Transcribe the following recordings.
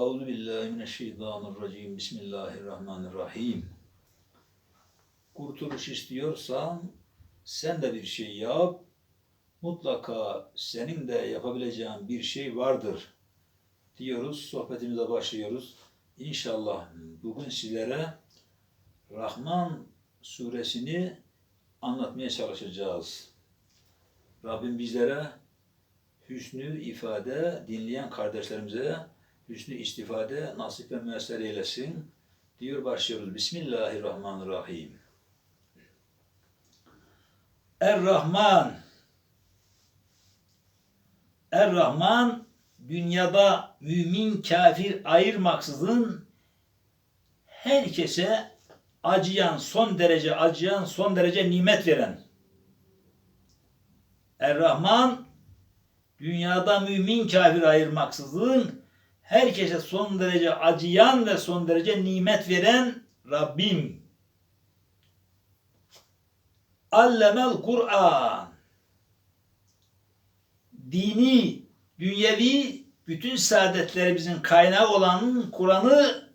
Euzu billahi mineşşeytanirracim. Bismillahirrahmanirrahim. Kurtuluş istiyorsan sen de bir şey yap. Mutlaka senin de yapabileceğin bir şey vardır diyoruz. Sohbetimize başlıyoruz. İnşallah bugün sizlere Rahman suresini anlatmaya çalışacağız. Rabbim bizlere hüsnü ifade dinleyen kardeşlerimize hüsnü istifade nasip ve müesser eylesin. Diyor başlıyoruz. Bismillahirrahmanirrahim. Er-Rahman Er-Rahman dünyada mümin kafir ayırmaksızın herkese acıyan, son derece acıyan, son derece nimet veren. Er-Rahman dünyada mümin kafir ayırmaksızın herkese son derece acıyan ve son derece nimet veren Rabbim. Allemel Kur'an. Dini, dünyevi bütün saadetlerimizin kaynağı olan Kur'an'ı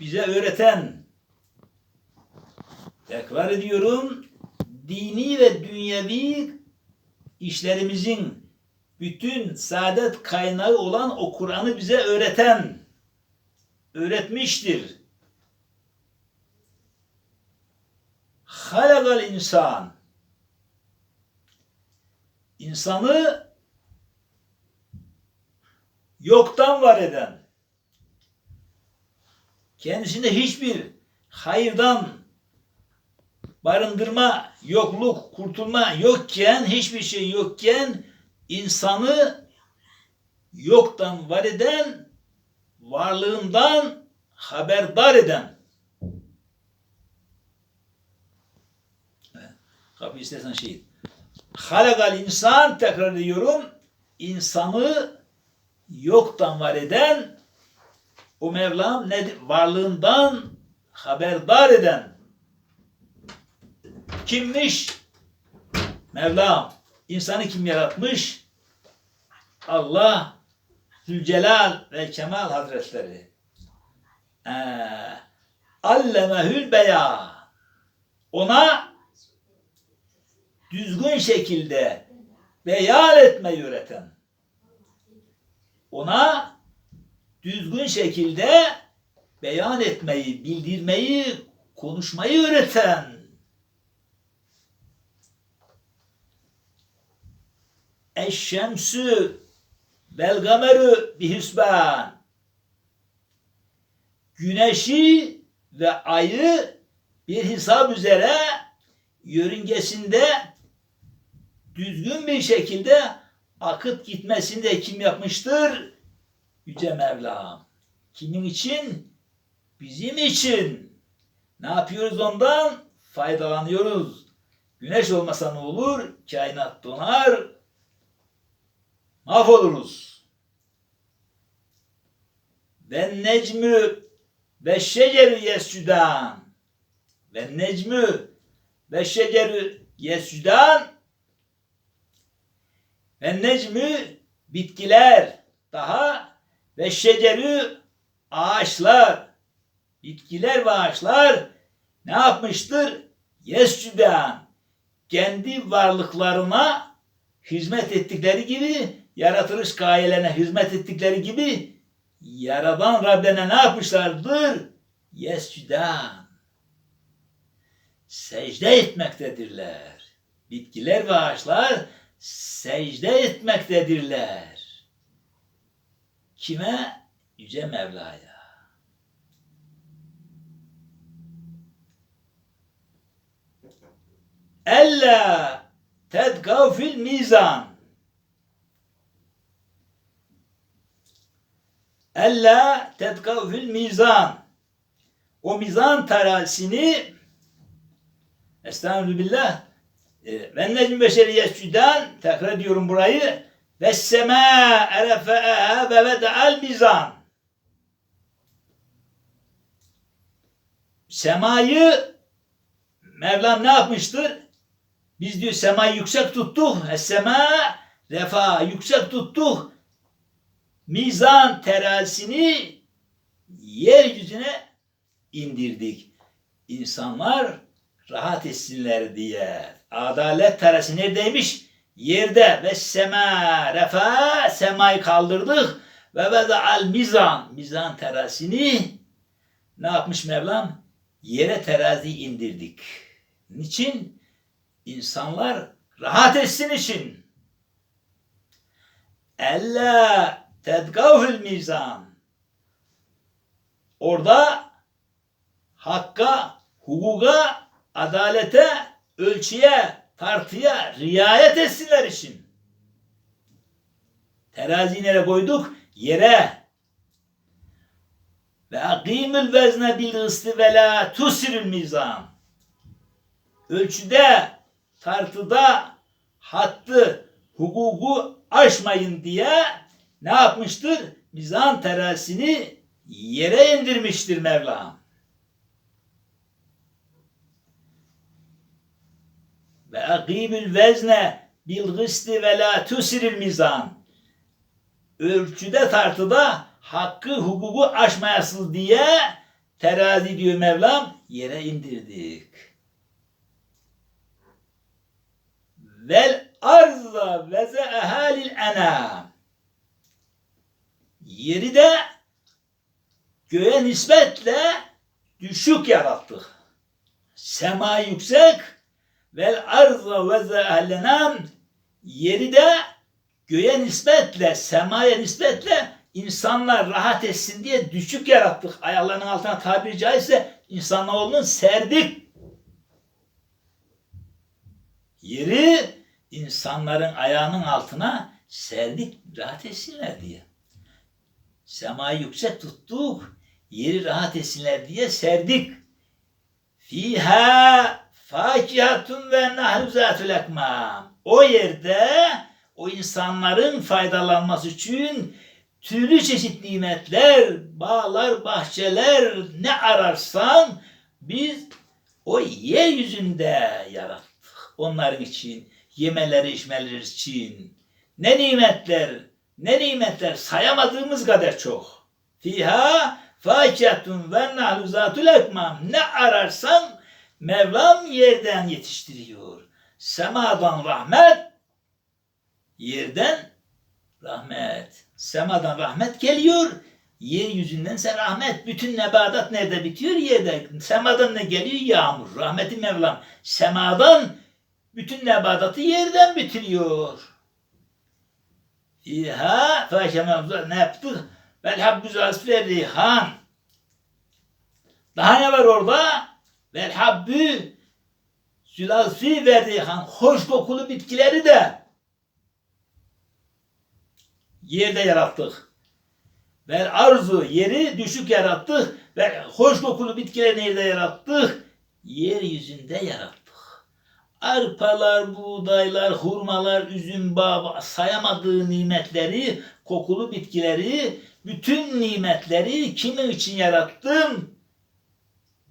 bize öğreten, tekrar ediyorum, dini ve dünyevi işlerimizin bütün saadet kaynağı olan o Kur'an'ı bize öğreten, öğretmiştir. Halagal insan. İnsanı yoktan var eden, kendisinde hiçbir hayırdan barındırma, yokluk, kurtulma yokken, hiçbir şey yokken insanı yoktan var eden, varlığından haberdar eden. Kapı istersen şey. Halakal insan tekrar ediyorum. insanı yoktan var eden o Mevlam ne varlığından haberdar eden kimmiş? Mevlam insanı kim yaratmış? Allah Zülcelal ve Kemal Hazretleri. Ee, Allemehül beya. Ona düzgün şekilde beyan etmeyi öğreten. Ona düzgün şekilde beyan etmeyi, bildirmeyi, konuşmayı öğreten. Eşşemsü vel gamerü bihüsban. Güneşi ve ayı bir hesap üzere yörüngesinde düzgün bir şekilde akıp gitmesini de kim yapmıştır? Yüce Mevlam. Kimin için? Bizim için. Ne yapıyoruz ondan? Faydalanıyoruz. Güneş olmasa ne olur? Kainat donar. Mahvoluruz. Ve necmü ve şecerü yesüdan. Ve necmü ve şecerü yesüdan. Ve necmü bitkiler daha ve şecerü ağaçlar bitkiler ve ağaçlar ne yapmıştır? Yesüdan kendi varlıklarına hizmet ettikleri gibi yaratılış gayelerine hizmet ettikleri gibi yaradan Rabbine ne yapmışlardır? Yesüdan secde etmektedirler. Bitkiler ve ağaçlar secde etmektedirler. Kime? Yüce Mevla'ya. Ella tedgav fil mizan. Ella tedgav fil mizan. O mizan terazisini Estağfirullah ve necm beşeri yesüden tekrar ediyorum burayı ve sema erefeha ve vede'al mizan semayı Mevlam ne yapmıştır? Biz diyor semayı yüksek tuttuk. Sema refa yüksek tuttuk. Mizan terazisini yeryüzüne indirdik. İnsanlar rahat etsinler diye. Adalet terazisi neredeymiş? Yerde ve sema refa semayı kaldırdık ve veda al mizan mizan terazisini ne yapmış Mevlam? Yere terazi indirdik. Niçin? İnsanlar rahat etsin için. Ella tedgavül mizan. Orada hakka, hukuka, adalete, ölçüye, tartıya riayet etsinler için. Teraziyi nereye koyduk? Yere. Ve akimül vezne bil ıstı ve la tusirül mizan. Ölçüde, tartıda, hattı, hukuku aşmayın diye ne yapmıştır? Mizan terazisini yere indirmiştir Mevlam. Ve akimül vezne bil gısti ve la tusiril mizan. Ölçüde tartıda hakkı hukuku aşmayasız diye terazi diyor Mevlam yere indirdik. Vel arza veze ehalil enam. Yeri de göğe nispetle düşük yarattık. Sema yüksek vel arza veze ehlenam yeri de göğe nispetle, semaya nispetle insanlar rahat etsin diye düşük yarattık. Ayaklarının altına tabiri caizse insanoğlunun serdik. Yeri insanların ayağının altına serdik rahat etsinler diye. Semayı yüksek tuttuk, yeri rahat etsinler diye serdik. Fiha fakihatun ve nahru zatül ekmam. O yerde o insanların faydalanması için türlü çeşit nimetler, bağlar, bahçeler ne ararsan biz o yeryüzünde yarattık. Onların için, yemeleri içmeleri için. Ne nimetler, ne nimetler sayamadığımız kadar çok. Fiha fakiyatun ve nahlu zatül ekmam. Ne ararsan Mevlam yerden yetiştiriyor. Semadan rahmet, yerden rahmet. Semadan rahmet geliyor. Yeryüzünden ise rahmet. Bütün nebatat nerede bitiyor? Yerde. Semadan ne geliyor? Yağmur. Rahmeti Mevlam. Semadan bütün nebatatı yerden bitiriyor. İha fâşemevzâ ne yaptık? Vel habbüz asfir rihan. Daha ne var orada? Vel habbü zülazfi ve rihan. Hoş kokulu bitkileri de yerde yarattık. Ve arzu yeri düşük yarattık ve hoş kokulu bitkileri nerede yarattık? Yeryüzünde yarattık. Arpalar, buğdaylar, hurmalar, üzüm, bağ, sayamadığı nimetleri, kokulu bitkileri, bütün nimetleri kimin için yarattım?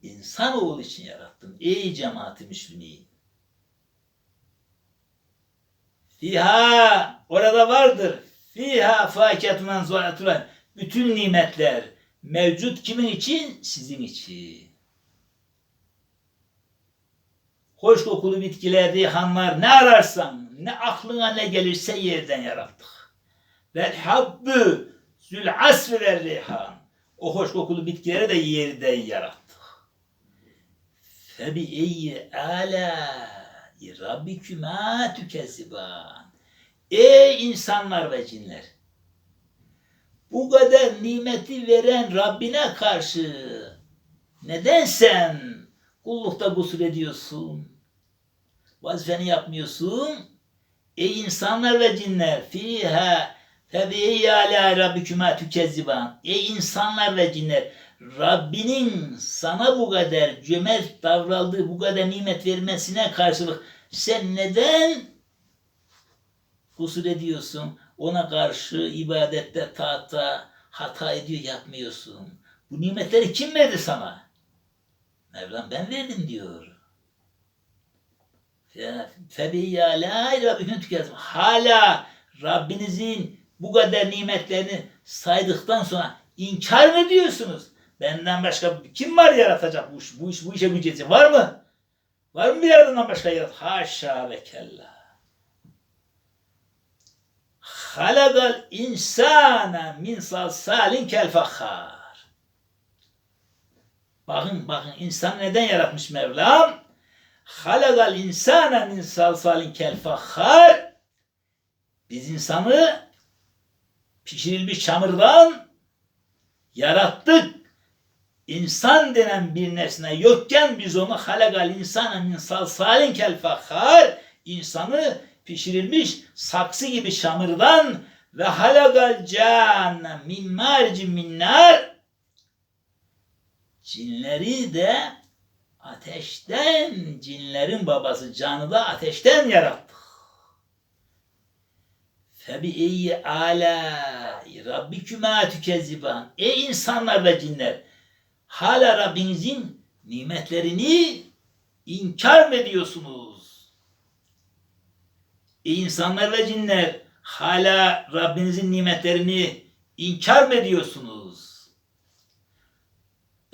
İnsanoğlu için yarattım. Ey cemaati Müslümin. Fiha orada vardır. Fiha fakiyatun zuatulen. Bütün nimetler mevcut kimin için? Sizin için. Hoş kokulu bitkiler, rihanlar ne ararsan, ne aklına ne gelirse yerden yarattık. Vel habbü zül asri ver rihan. O hoş kokulu bitkileri de yerden yarattık. Febi eyyi ala rabbikuma tükezziban. Ey insanlar ve cinler! Bu kadar nimeti veren Rabbine karşı neden sen kullukta kusur ediyorsun? Vazifeni yapmıyorsun. Ey insanlar ve cinler! Fiha Febi'yi ala rabbikuma tükezziban. Ey insanlar ve cinler! Rabbinin sana bu kadar cömert davrandığı, bu kadar nimet vermesine karşılık sen neden kusur ediyorsun? Ona karşı ibadette, taatta hata ediyor, yapmıyorsun. Bu nimetleri kim verdi sana? Mevlam ben verdim diyor. Febiyyâ lâ rabbikün tükezim. Hala Rabbinizin bu kadar nimetlerini saydıktan sonra inkar mı ediyorsunuz? Benden başka kim var yaratacak bu iş, bu iş, bu işe gücü var mı? Var mı bir yerden başka yarat? Haşa ve kella. Halakal insana min salsalin kel fakhar. Bakın bakın insan neden yaratmış Mevlam? Halakal insana min salsalin kel fakhar. Biz insanı pişirilmiş çamurdan yarattık. İnsan denen bir nesne yokken biz onu halakal insana min salsalin kel fakhar insanı pişirilmiş saksı gibi çamurdan ve halakal canne min marcin min nar cinleri de ateşten cinlerin babası canı da ateşten yarattık. Febi eyyi ala rabbikuma tükezziban. Ey insanlar ve cinler hala Rabbinizin nimetlerini inkar mı ediyorsunuz? Ey insanlar ve cinler hala Rabbinizin nimetlerini inkar mı ediyorsunuz?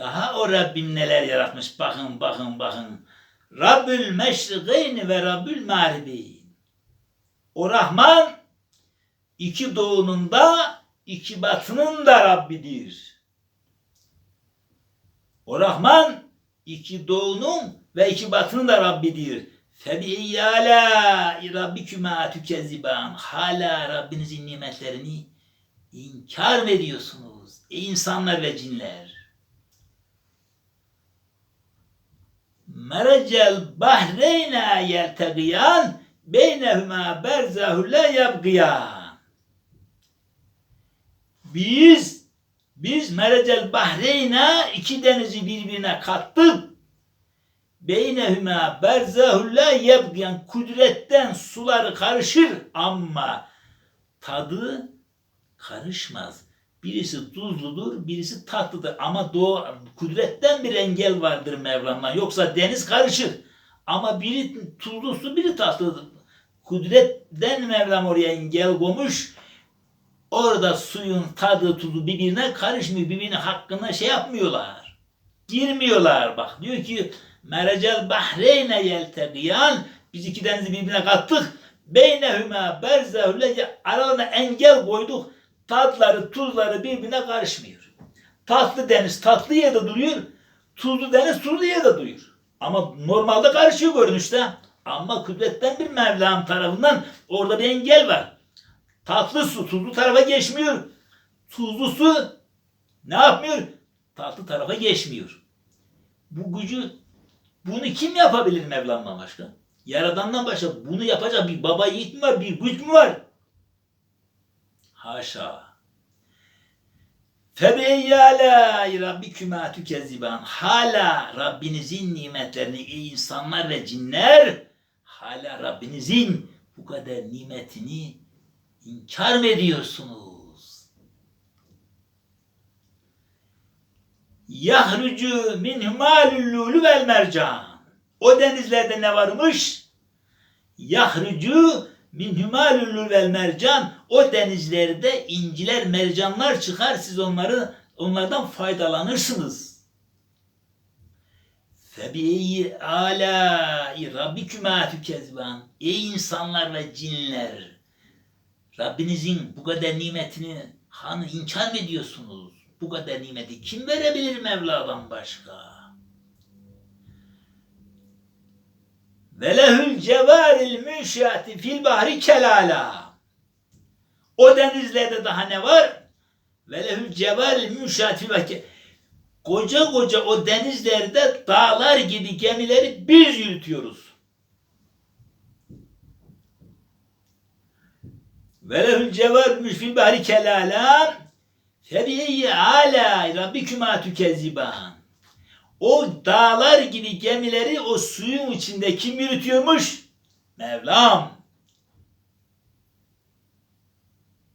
Daha o Rabbim neler yaratmış bakın bakın bakın. Rabbül meşrikeyni ve Rabbül mağribi. O Rahman iki doğunun da iki batının da Rabbidir. O Rahman iki doğunun ve iki batının da Rabbidir. Febi ala rabbikuma tükezziban. Hala Rabbinizin nimetlerini inkar mı ediyorsunuz? Ey insanlar ve cinler. Merecel bahreyna yeltegiyan beynehuma berzahü la yabgiyan. Biz biz merecel bahreyna iki denizi birbirine kattık. Beynehuma berzahü la yabgiyan. Kudretten suları karışır ama tadı karışmaz. Birisi tuzludur, birisi tatlıdır. Ama doğu, kudretten bir engel vardır Mevlam'dan. Yoksa deniz karışır. Ama biri tuzlu su, biri tatlıdır. Kudretten Mevlam oraya engel koymuş. Orada suyun tadı, tuzu birbirine karışmıyor. Birbirine hakkında şey yapmıyorlar. Girmiyorlar bak. Diyor ki Merecel bahreyne yeltegiyan biz iki denizi birbirine kattık. Beynehüme berzehüle aralarına engel koyduk tatları, tuzları birbirine karışmıyor. Tatlı deniz tatlı yerde duruyor, tuzlu deniz tuzlu yerde duruyor. Ama normalde karışıyor görünüşte. Ama kudretten bir Mevlam tarafından orada bir engel var. Tatlı su tuzlu tarafa geçmiyor. Tuzlu su ne yapmıyor? Tatlı tarafa geçmiyor. Bu gücü bunu kim yapabilir Mevlam'dan başka? Yaradandan başka bunu yapacak bir baba yiğit mi var, bir güç mü var? Haşa. Febeyyâlâ rabbikümâ tükezziban. Hala Rabbinizin nimetlerini ey insanlar ve cinler hala Rabbinizin bu kadar nimetini inkar mı ediyorsunuz? Yahrucu min humalul lulu vel mercan. O denizlerde ne varmış? Yahrucu min humalul vel mercan. O denizlerde inciler, mercanlar çıkar. Siz onları onlardan faydalanırsınız. Febi'yi ala rabbikuma tükezban. Ey insanlar ve cinler. Rabbinizin bu kadar nimetini hanı inkar mı ediyorsunuz? Bu kadar nimeti kim verebilir Mevla'dan başka? Ve lehül cevaril münşati fil bahri kelala. O denizlerde daha ne var? Ve lehül cevaril münşati fil bahri Koca koca o denizlerde dağlar gibi gemileri biz yürütüyoruz. Ve lehül cevaril fil bahri kelala. Febiyyi ala rabbikuma tükezziban. O dağlar gibi gemileri o suyun içinde kim yürütüyormuş? Mevlam.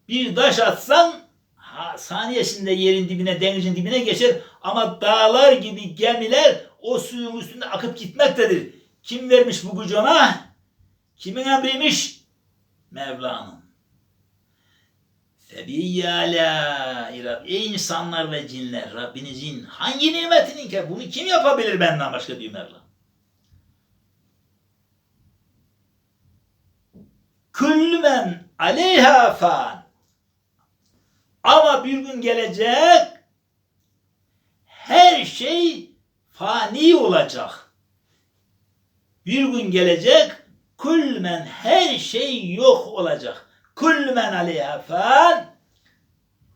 Bir taş atsan ha, saniyesinde yerin dibine, denizin dibine geçer ama dağlar gibi gemiler o suyun üstünde akıp gitmektedir. Kim vermiş bu gücü ona? Kimin emriymiş? Mevla'nın. Febiyye ala Ey insanlar ve cinler Rabbinizin hangi nimetini ki bunu kim yapabilir benden başka diyor Mevla. Küllü men aleyha fan. Ama bir gün gelecek her şey fani olacak. Bir gün gelecek kulmen her şey yok olacak. Kulmen aleyha fan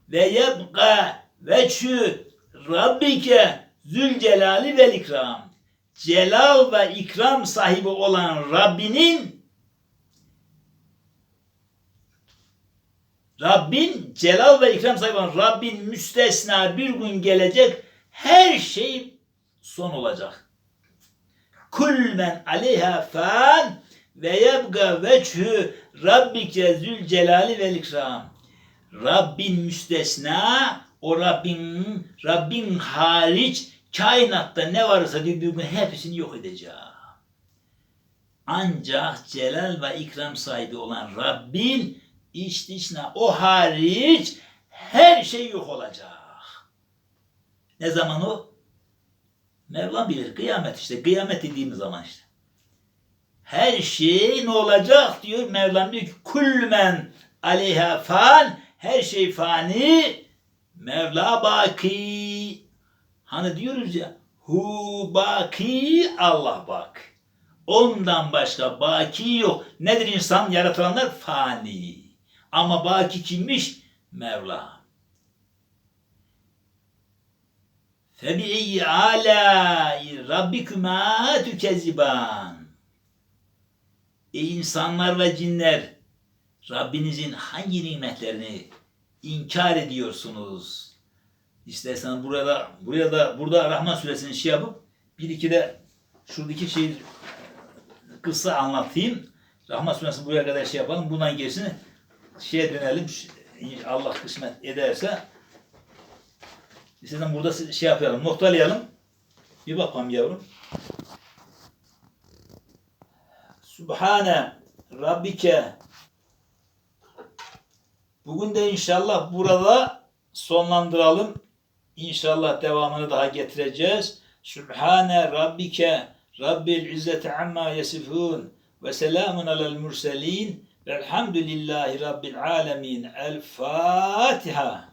ve yebqa veçhü rabbike zülcelali vel ikram. Celal ve ikram sahibi olan Rabbinin Rabbin celal ve ikram sahibi olan Rabbin müstesna bir gün gelecek her şey son olacak. Kul men aleyha fan ve yebga veçhü rabbike zül celali vel ikram. Rabbin müstesna o Rabbin Rabbin hariç kainatta ne varsa diyor bir gün hepsini yok edeceğim. Ancak celal ve ikram sahibi olan Rabbin iç dışına o hariç her şey yok olacak. Ne zaman o? Mevlam bilir. Kıyamet işte. Kıyamet dediğimiz zaman işte. Her şey ne olacak diyor. Mevlam diyor ki kulmen aleyha fan. Her şey fani Mevla baki. Hani diyoruz ya hu baki Allah bak. Ondan başka baki yok. Nedir insan? Yaratılanlar fani. Ama baki kimmiş? Mevla. Febi'iyyi alâi rabbikuma tükezziban. Ey insanlar ve cinler, Rabbinizin hangi nimetlerini inkar ediyorsunuz? İstersen burada, buraya da, burada Rahman suresini şey yapıp bir iki de şuradaki şey kısa anlatayım. Rahman suresini buraya kadar şey yapalım. Bundan gerisini şeye dönelim. Allah kısmet ederse İstersen burada şey yapalım, noktalayalım. Bir bakalım yavrum. Subhane Rabbike Bugün de inşallah burada sonlandıralım. İnşallah devamını daha getireceğiz. Subhane Rabbike Rabbil İzzeti amma yasifun ve selamun alel murselin velhamdülillahi Rabbil alemin. El Fatiha.